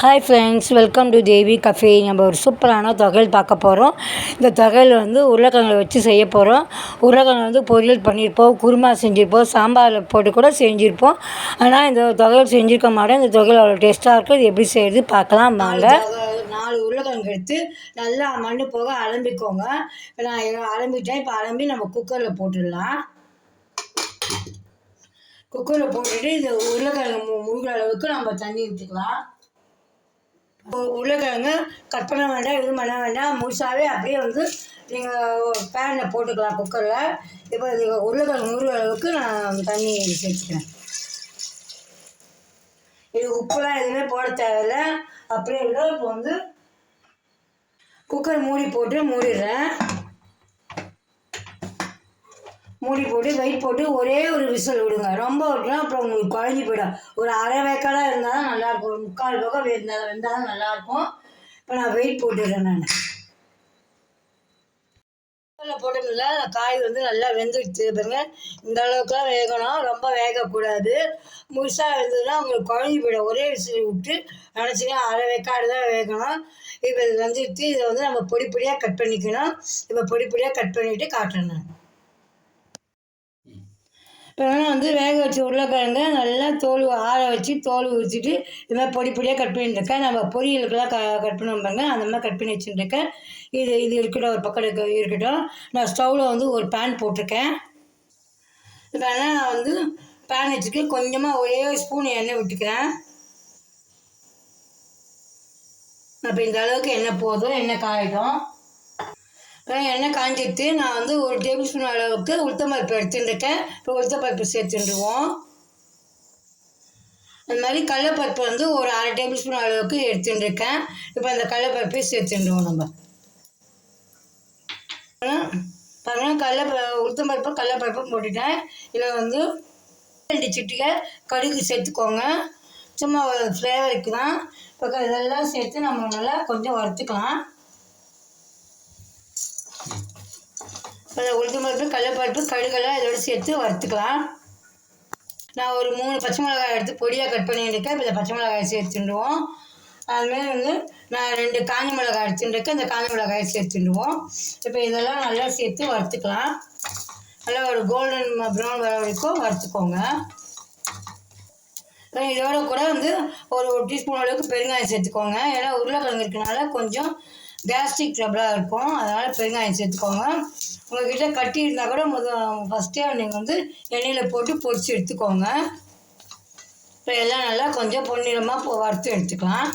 Hi friends welcome to Devi cafe நம்ம ஒரு சூப்பரான தொகையல் பார்க்க போகிறோம் இந்த தொகையில் வந்து உருளைக்கிழங்கு வச்சு செய்ய போகிறோம் உருளைக்கிழங்கு வந்து பொரியல் பண்ணியிருப்போம் குருமா செஞ்சுருப்போம் சாம்பாரில் போட்டு கூட செஞ்சுருப்போம். ஆனால் இந்த தொகையில் செஞ்சுருக்க மாட்டோம். இந்த தொகையில் அவ்வளோ டேஸ்ட்டாக இருக்கும். இது எப்படி செய்கிறது பார்க்கலாம் வாங்க. நாலு உருளைக்கிழங்கு எடுத்து நல்லா மண் போக அலம்பிக்கோங்க. இப்போ நான் அலம்பிட்டேன். இப்போ அலம்பி நம்ம குக்கரில் போட்டுடலாம். குக்கரில் போட்டுட்டு இந்த உருளைக்கிழங்கு முழுகிற அளவுக்கு நம்ம தண்ணி ஊற்றிக்கலாம் உருளைக்கிழங்கு கட் பண்ண வேண்டாம் எதுவும் பண்ண வேண்டாம். முழுசாகவே அப்படியே வந்து நீங்கள் பேனில் போட்டுக்கலாம் குக்கரில் இப்போ இது உருளைக்கிழங்கு முழுகிற அளவுக்கு நான் தண்ணி சேர்த்துக்கிறேன் இது உப்புலாம் எதுவுமே போட தேவையில்ல. அப்படியே இல்லை இப்போ வந்து குக்கர் மூடி போட்டு மூடிடுறேன். மூடி போட்டு வெயிட் போட்டு ஒரே ஒரு விசில் விடுங்க. ரொம்ப விட்டுனா அப்புறம் உங்களுக்கு குழஞ்சி போயிடும். ஒரு அரை வேக்காடாக இருந்தால் தான் நல்லாயிருக்கும். ஒரு முக்கால் பக்கம் வெந்தால் வெந்தால் தான் நல்லாயிருக்கும். இப்போ நான் வெயிட் போட்டுடுறேன் நான். குக்கரில் போட்டதில்ல காய் வந்து நல்லா வெந்துடுச்சு. பாருங்க. இந்த அளவுக்குலாம் வேகணும். ரொம்ப வேகக்கூடாது. முழுசாக வெந்ததுன்னா உங்களுக்கு குழஞ்சி போயிடும். ஒரே விசில் விட்டு நினச்சிங்கன்னா அரை வேக்காடு தான் வேகணும். இப்போ இது வெந்துடுச்சு. இதை வந்து நம்ம பொடி பொடியாக கட் பண்ணிக்கணும். இப்போ பொடி பொடியாக கட் பண்ணிவிட்டு காட்டுறேன் நான். இப்போ வந்து வேக வச்ச உருளைக்கிழங்க நல்லா தோல் ஆற வச்சு தோல் உரிச்சிட்டு இது மாதிரி பொடி பொடியாக கட் பண்ணிட்டுருக்கேன். நம்ம பொரியலுக்கெல்லாம் க கட் பண்ண பாருங்க. அந்த மாதிரி கட் பண்ணி வச்சுட்டுருக்கேன். இது இது இருக்கட்டும் ஒரு பக்கம் இருக்க இருக்கட்டும். நான் ஸ்டவ்வில் வந்து ஒரு பேன் போட்டிருக்கேன். இப்போ நான் வந்து பேன் வச்சுட்டு கொஞ்சமாக ஒரே ஸ்பூன் எண்ணெய் விட்டுக்கிறேன். அப்போ இந்த அளவுக்கு எண்ணெய் போதும். எண்ணெய் காயிடும் எண்ணெய் காஞ்சிட்டு நான் வந்து ஒரு டேபிள் ஸ்பூன் அளவுக்கு உளுத்தம்பருப்பு எடுத்துட்டுருக்கேன். இப்போ உளுத்தம்பருப்பு சேர்த்துட்டுருவோம். அது மாதிரி கடலப்பருப்பு வந்து ஒரு அரை டேபிள் ஸ்பூன் அளவுக்கு எடுத்துட்டுருக்கேன். இப்போ அந்த கடலப்பருப்பையும் சேர்த்துருவோம் நம்ம. பாருங்க கடல உளுத்தம்பருப்பு கடலப்பருப்பும் போட்டுட்டேன். இதில் வந்து ரெண்டு சிட்டிகை கடுகு சேர்த்துக்கோங்க. சும்மா ஒரு ஃப்ளேவருக்கு தான். இப்போ இதெல்லாம் சேர்த்து நம்ம நல்லா கொஞ்சம் வறுத்துக்கலாம். இப்போ உளுத்தம் பருப்பு கடலப்பருப்பு கடுகெல்லாம் இதோட சேர்த்து வறுத்துக்கலாம். நான் ஒரு மூணு பச்சை மிளகாய் எடுத்து பொடியாக கட் பண்ணியிருக்கேன். இப்போ இந்த பச்சை மிளகாயை சேர்த்துடுவோம் அதுமாரி வந்து நான் ரெண்டு காஞ்ச மிளகாய் எடுத்துட்டுருக்கேன் இந்த காஞ்ச மிளகாயை சேர்த்துடுவோம் இப்போ இதெல்லாம் நல்லா சேர்த்து வறுத்துக்கலாம். நல்லா ஒரு கோல்டன் ப்ரௌன் வர வரைக்கும் வறுத்துக்கோங்க. இதோட கூட வந்து ஒரு ஒரு டீஸ்பூன் அளவுக்கு பெருங்காயம் சேர்த்துக்கோங்க. ஏன்னா உருளைக்கிழங்கு இருக்கனால கொஞ்சம் கேஸ்ட்ரிக் ட்ரபிளாக இருக்கும். அதனால் பெருங்காயம் சேர்த்துக்கோங்க. உங்கள்கிட்ட கட்டி இருந்தால் கூட முத ஃபஸ்ட்டே நீங்கள் வந்து எண்ணெயில் போட்டு பொரித்து எடுத்துக்கோங்க. இப்போ எல்லாம் நல்லா கொஞ்சம் பொன்னிறமாக போ வறுத்து எடுத்துக்கலாம்.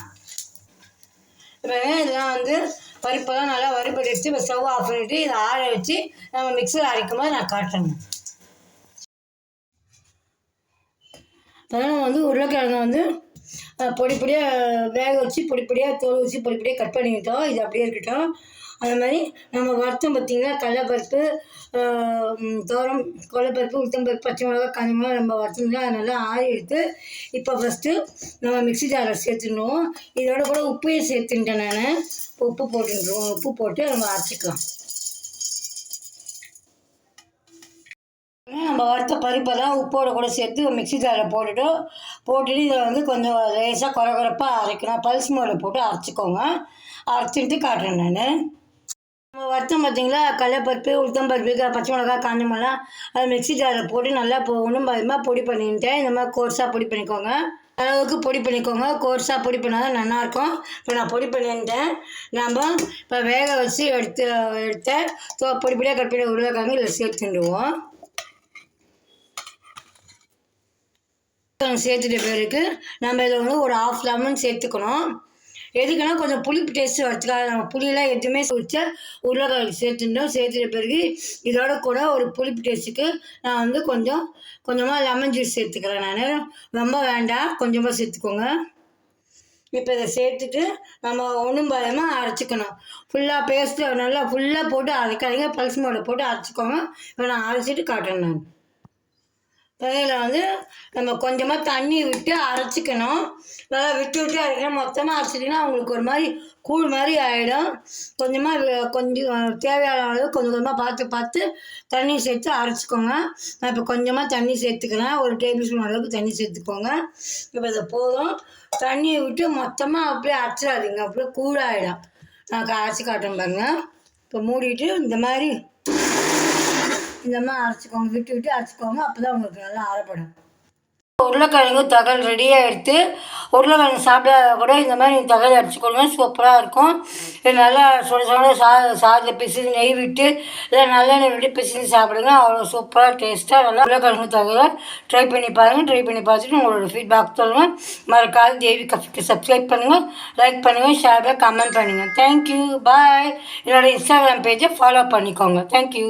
இப்போ இதெல்லாம் வந்து பருப்பெல்லாம் நல்லா வறுப்பட்டு எடுத்து இப்போ ஸ்டவ் ஆஃப் பண்ணிவிட்டு இதை ஆற வச்சு நம்ம மிக்சியில் அரைக்கும் போது நான் காட்டுறேங்க. இப்போ வந்து உருளைக்கிழங்கு வந்து பொடி பொடியாக வேக வச்சு பொடி பொடியாக தோல் வச்சு பொடி பொடியாக கட் பண்ணிக்கிட்டோம் இது அப்படியே இருக்கட்டும். அது மாதிரி நம்ம வறுத்தம் பார்த்திங்கன்னா கடலப்பருப்பு தோரம் கொல்லைப்பருப்பு உளுத்தம்பருப்பு பச்சை மிளகா காஞ்ச மிளகா நம்ம வறுத்தோம்னா அதை நல்லா ஆறி எடுத்து இப்போ ஃபஸ்ட்டு நம்ம மிக்ஸி ஜாரில் சேர்த்துடணும். இதோட கூட உப்பையும் சேர்த்துட்டேன் நான். உப்பு போட்டுருவோம். உப்பு போட்டு நம்ம அரைச்சிக்கலாம். நம்ம வறுத்த பருப்பெல்லாம் உப்போட கூட சேர்த்து மிக்ஸி ஜாரில் போட்டுட்டு போட்டுட்டு இதை வந்து கொஞ்சம் லேசாக குறை குறைப்பாக அரைக்கணும். பல்ஸ் மோடில் போட்டு அரைச்சிக்கோங்க. அரைச்சிட்டு காட்டுறேன் நான். நம்ம வறுத்தம் பார்த்தீங்களா? கடலப்பருப்பு உளுத்தம்பருப்பு பருப்பு பச்சை மிளகா காஞ்ச மிளகா அதை மிக்ஸி ஜாரில் போட்டு நல்லா போகணும். ஒன்றும் பொடி பண்ணிட்டேன். இந்த மாதிரி கோர்ஸாக பொடி பண்ணிக்கோங்க. அளவுக்கு பொடி பண்ணிக்கோங்க. கோர்ஸாக பொடி பண்ணால் தான் நல்லாயிருக்கும். இப்போ நான் பொடி பண்ணிட்டேன். நம்ம இப்போ வேக வச்சு எடுத்து எடுத்த பொடிப்படியாக பொடி பொடியாக கட் பண்ணி உருளைக்கிழங்கு இதில் சேர்த்துடுவோம் சேர்த்துட்ட பிறகு நம்ம இதில் வந்து ஒரு ஆஃப் லெமன் சேர்த்துக்கணும். எதுக்குன்னா கொஞ்சம் புளிப்பு டேஸ்ட்டு வச்சுக்காது நம்ம புளியெல்லாம் எதுவுமே வச்சா உருளைக்கிழங்கு சேர்த்துட்டோம். சேர்த்துட்ட பிறகு இதோட கூட ஒரு புளிப்பு டேஸ்ட்டுக்கு நான் வந்து கொஞ்சம் கொஞ்சமாக லெமன் ஜூஸ் சேர்த்துக்கிறேன் நான். ரொம்ப வேண்டாம். கொஞ்சமாக சேர்த்துக்கோங்க. இப்போ இதை சேர்த்துட்டு நம்ம ஒன்றும் பயமாக அரைச்சிக்கணும். ஃபுல்லாக பேஸ்ட்டு நல்லா ஃபுல்லாக போட்டு அரைக்காதீங்க. பல்ஸ் மோட போட்டு அரைச்சிக்கோங்க. இப்போ நான் அரைச்சிட்டு காட்டுறேன் நான். இதில் வந்து நம்ம கொஞ்சமாக தண்ணி விட்டு அரைச்சிக்கணும். நல்லா விட்டு விட்டு அரைக்கணும் மொத்தமாக அரைச்சிட்டிங்கன்னா அவங்களுக்கு ஒரு மாதிரி கூழ் மாதிரி ஆகிடும் கொஞ்சமாக கொஞ்சம் தேவையான அளவு கொஞ்சம் கொஞ்சமாக பார்த்து பார்த்து தண்ணி சேர்த்து அரைச்சிக்கோங்க. நான் இப்போ கொஞ்சமாக தண்ணி சேர்த்துக்கிறேன். ஒரு டேபிள் ஸ்பூன் அளவுக்கு தண்ணி சேர்த்துக்கோங்க. இப்போ இதை போதும். தண்ணியை விட்டு மொத்தமாக அப்படியே அரைச்சிடாதீங்க. அப்படியே கூழாயிடும். நான் அரைச்சி காட்டுறேன் பாருங்க. இப்போ மூடிட்டு இந்த மாதிரி இந்த மாதிரி அரைச்சிக்கோங்க விட்டு விட்டு அரைச்சிக்கோங்க அப்போ தான் உங்களுக்கு நல்லா அரைப்படும் உருளைக்கிழங்கு தகவல் ரெடியாக எடுத்து உருளைக்கிழங்கு சாப்பிடாத கூட இந்த மாதிரி நீங்கள் தகவல் அடிச்சுக்கோங்க சூப்பராக இருக்கும். இது நல்லா சுட சுட சா சாதத்தை பிசிஞ்சு நெய் விட்டு இல்லை நல்லெண்ணெய் விட்டு பிசிஞ்சு சாப்பிடுங்க அவ்வளோ சூப்பராக டேஸ்ட்டாக நல்லா உருளைக்கிழங்கு தகவல் ட்ரை பண்ணி பாருங்கள் ட்ரை பண்ணி பார்த்துட்டு உங்களோட ஃபீட்பேக் சொல்லுங்கள் மறக்காது தேவி கஃபிக்கு சப்ஸ்கிரைப் பண்ணுங்கள் லைக் பண்ணுங்கள் ஷேர் கமெண்ட் பண்ணுங்கள் தேங்க்யூ பாய் என்னோட இன்ஸ்டாகிராம் பேஜை ஃபாலோ பண்ணிக்கோங்க. தேங்க்யூ